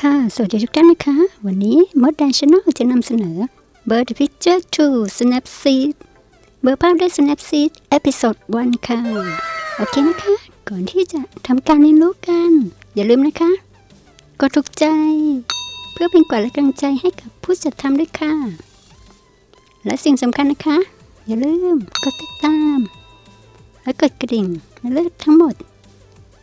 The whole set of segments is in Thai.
ค่ะ สวัสดีทุกท่านนะคะ วันนี้มดแดนช n น e l จะนำเสนอ Bird Picture to Snapseed เบอร์ภาพด้วย Snapseed เอพิโซด1ค่ะ โอเคนะคะ ก่อนที่จะทำการเรียนรู้กัน อย่าลืมนะคะ กดถูกใจ เพื่อเป็นกำลังใจให้กับผู้จัดทำด้วยค่ะ และสิ่งสำคัญนะคะ อย่าลืมกดติดตาม และกดกระดิ่งและเลือกทั้งหมด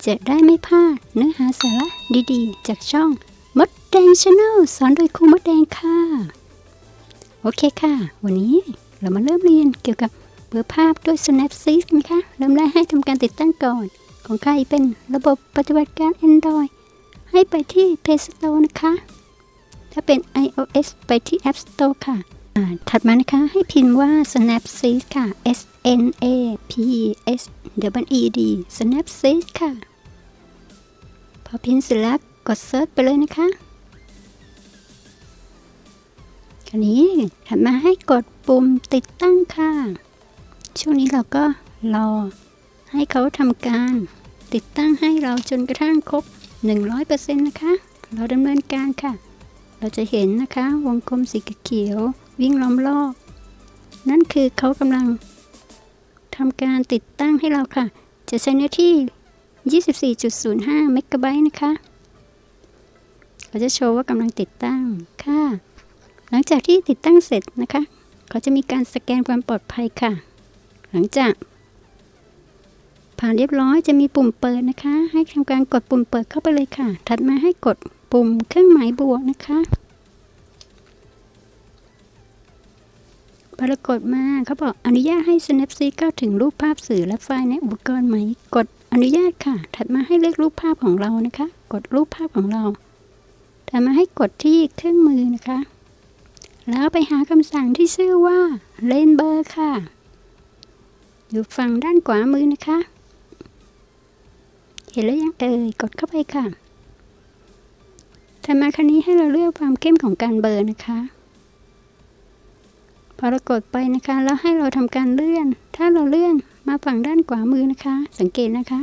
จะได้ไม่พลาดเนื้อหาสาระดีๆ จากช่อง มดแดงชาแนลสอนโดยครูมดแดงค่ะ โอเคค่ะ วันนี้เรามาเริ่มเรียนเกี่ยวกับเบอร์ภาพด้วย Snapseed กันค่ะเริ่มแรกให้ทำการติดตั้งก่อน ของใครเป็นระบบปฏิบัติการ Android ให้ไปที่ Play Store นะคะ ถ้าเป็น iOS ไปที่ App Store ค่ะ ถัดมานะคะให้พิมพ์ว่า Snapseed ค่ะ S N A P S W E D Snapseed ค่ะ พอพิมพ์เสร็จแล้ว กดเซิร์ชไปเลยนะคะคราวนี้ถัดมาให้กดปุ่มติดตั้งค่ะ ช่วงนี้เราก็รอให้เขาทำการติดตั้งให้เราจนกระทั่งครบ 100%นะคะ เราดำเนินการค่ะ เราจะเห็นนะคะวงกลมสีเขียววิ่งล้อมรอบ นั่นคือเขากำลังทำการติดตั้งให้เราค่ะ จะใช้เนื้อที่ 24.05 เมกะไบต์นะคะ เขาจะโชว์ว่ากำลังติดตั้งค่ะ หลังจากที่ติดตั้งเสร็จนะคะ เขาจะมีการสแกนความปลอดภัยค่ะ หลังจาก ผ่านเรียบร้อยจะมีปุ่มเปิดนะคะ ให้ทำการกดปุ่มเปิดเข้าไปเลยค่ะ ถัดมาให้กดปุ่มเครื่องหมายบวกนะคะปรากฏมาเขาบอกอนุญาตให้ Snapseed เข้าถึงรูปภาพสื่อและไฟล์ในอุปกรณ์ไหม กดอนุญาตค่ะ ถัดมาให้เลือกรูปภาพของเรานะคะ กดรูปภาพของเรา ถัดมาให้กดที่เครื่องมือนะคะ แล้วไปหาคำสั่งที่ชื่อว่าเลนเบอร์ค่ะ อยู่ฝั่งด้านขวามือนะคะ เห็นแล้วยังเอ่ยกดเข้าไปค่ะถัดมาคันนี้ให้เราเลือกความเข้มของการเบอร์นะคะ พอเรากดไปนะคะ แล้วให้เราทำการเลื่อน ถ้าเราเลื่อนมาฝั่งด้านขวามือนะคะ สังเกตนะคะ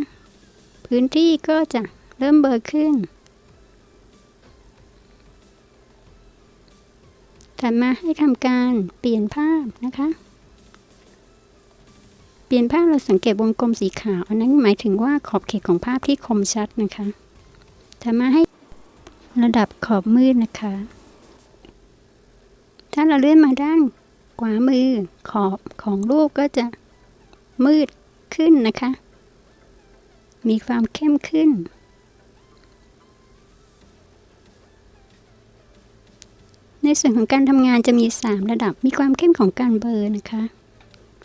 พื้นที่ก็จะเริ่มเบลอขึ้น ถัดมาให้ทำการเปลี่ยนภาพนะคะ เปลี่ยนภาพเราสังเกตวงกลมสีขาว อันนั้นหมายถึงว่าขอบเขตของภาพที่คมชัดนะคะ ถัดมาให้ระดับขอบมืดนะคะ ถ้าเราเลื่อนมาด้านขวามือขอบของรูปก็จะมืดขึ้นนะคะ มีความเข้มขึ้น ในส่วนของการทำงานจะมี 3 ระดับ มีความเข้มของการเบอร์นะคะ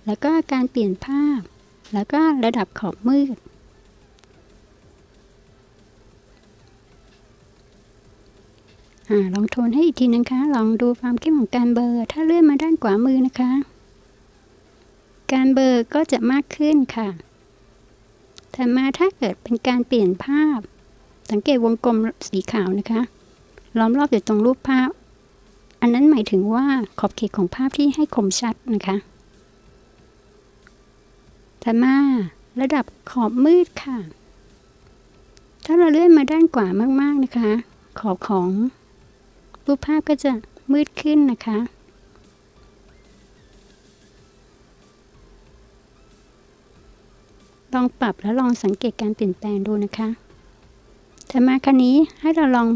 แล้วก็การเปลี่ยนภาพ แล้วก็ระดับขอบมืดอลองโทนให้อีกทีนะคะ ลองดูความเข้มของการเบอร์ ถ้าเลื่อนมาด้านขวามือนะคะ การเบอร์ก็จะมากขึ้นค่ะถัดมาถ้าเกิดเป็นการเปลี่ยนภาพ สังเกตวงกลมสีขาวนะคะ ล้อมรอบอยู่ตรงรูปภาพ อันนั้นหมายถึงว่าขอบเขตของภาพที่ให้คมชัดนะคะ ถัดมาระดับขอบมืดค่ะ ถ้าเราเลื่อนมาด้านขวามากๆนะคะ ขอบของรูปภาพก็จะมืดขึ้นนะคะ ลองปรับแล้วลองสังเกตการเปลี่ยนแปลงดูนะคะถัดมาคันนี้ให้เราลอง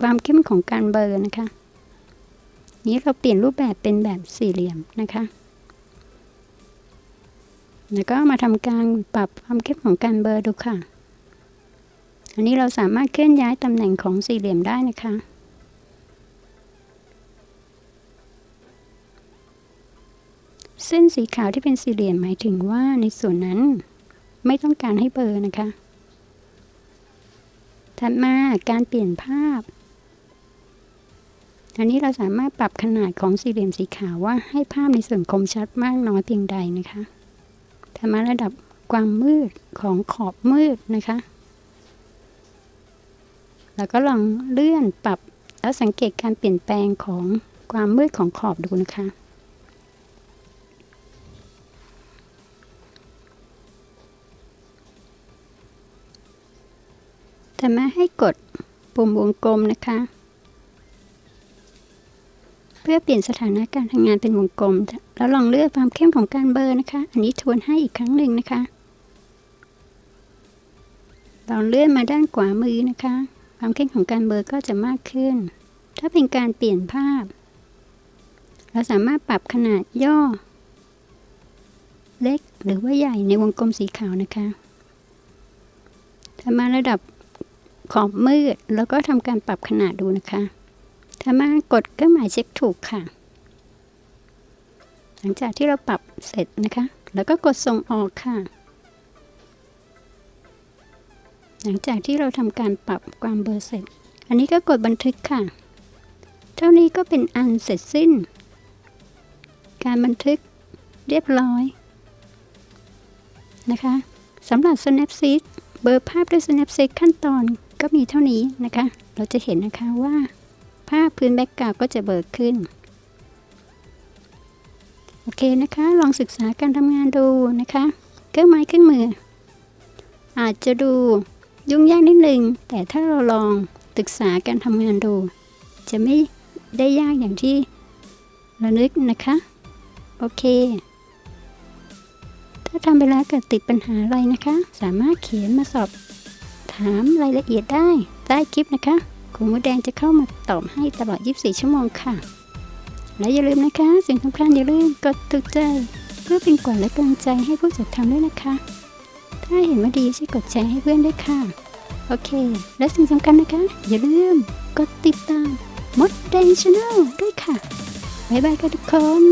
ความเข้มของการเบลอนะคะ นี้เราเปลี่ยนรูปแบบเป็นแบบสี่เหลี่ยมนะคะ แล้วก็มาทำการปรับความเข้มของการเบลอดูค่ะ อันนี้เราสามารถเคลื่อนย้ายตำแหน่งของสี่เหลี่ยมได้นะคะเส้นสีขาวที่เป็นสี่เหลี่ยมหมายถึงว่าในส่วนนั้นไม่ต้องการให้เบลอนะคะ ถัดมาการเปลี่ยนภาพ อันนี้เราสามารถปรับขนาดของสี่เหลี่ยมสีขาวว่าให้ภาพในส่วนคมชัดมากน้อยเพียงใดนะคะถัดมาระดับความมืดของขอบมืดนะคะ แล้วก็ลองเลื่อนปรับแล้วสังเกตการเปลี่ยนแปลงของความมืดของขอบดูนะคะแต่มาให้กดปุ่มวงกลมนะคะ เพื่อเปลี่ยนสถานะการทำงานเป็นวงกลม แล้วลองเลือกความเข้มของการเบอร์นะคะ อันนี้ทวนให้อีกครั้งหนึ่งนะคะลองเลื่อนมาด้านขวามือนะคะ ความเข้มของการเบอร์ก็จะมากขึ้น ถ้าเป็นการเปลี่ยนภาพ เราสามารถปรับขนาดย่อ เล็กหรือว่าใหญ่ในวงกลมสีขาวนะคะถ้ามาระดับขอบมืดแล้วก็ทำการปรับขนาดดูนะคะ ถ้ามากดเครื่องหมายเช็คถูกค่ะ หลังจากที่เราปรับเสร็จนะคะ แล้วก็กดส่งออกค่ะ หลังจากที่เราทำการปรับความเบอร์เสร็จ อันนี้ก็กดบันทึกค่ะ เท่านี้ก็เป็นอันเสร็จสิ้น การบันทึกเรียบร้อยนะคะสำหรับ Snapseed เบอร์ภาพด้วย Snapseed ขั้นตอนก็มีเท่านี้นะคะ เราจะเห็นนะคะว่า ภาพพื้นแบ็กกราวก็จะเบิกขึ้น โอเคนะคะ ลองศึกษาการทำงานดูนะคะ เครื่องไม้เครื่องมือ อาจจะดูยุ่งยากนิดนึง แต่ถ้าเราลองศึกษาการทำงานดู จะไม่ได้ยากอย่างที่เรานึกนะคะ โอเค ถ้าทำไปแล้วเกิดติดปัญหาอะไรนะคะ สามารถเขียนมาสอบถามรายละเอียดได้ใต้คลิปนะคะ ครูมดแดงจะเข้ามาตอบให้ตลอด 24 ชั่วโมงค่ะ และอย่าลืมนะคะ สิ่งสำคัญอย่าลืมกดถูกใจ เพื่อเป็นกวาและกำลังใจให้ผู้จัดทำด้วยนะคะ ถ้าเห็นว่าดีช่วยกดแชร์ให้เพื่อนด้วยค่ะ โอเค และสิ่งสำคัญนะคะ อย่าลืมกดติดตามมดแดงชาแนลด้วยค่ะบ๊ายบายกันทุกคน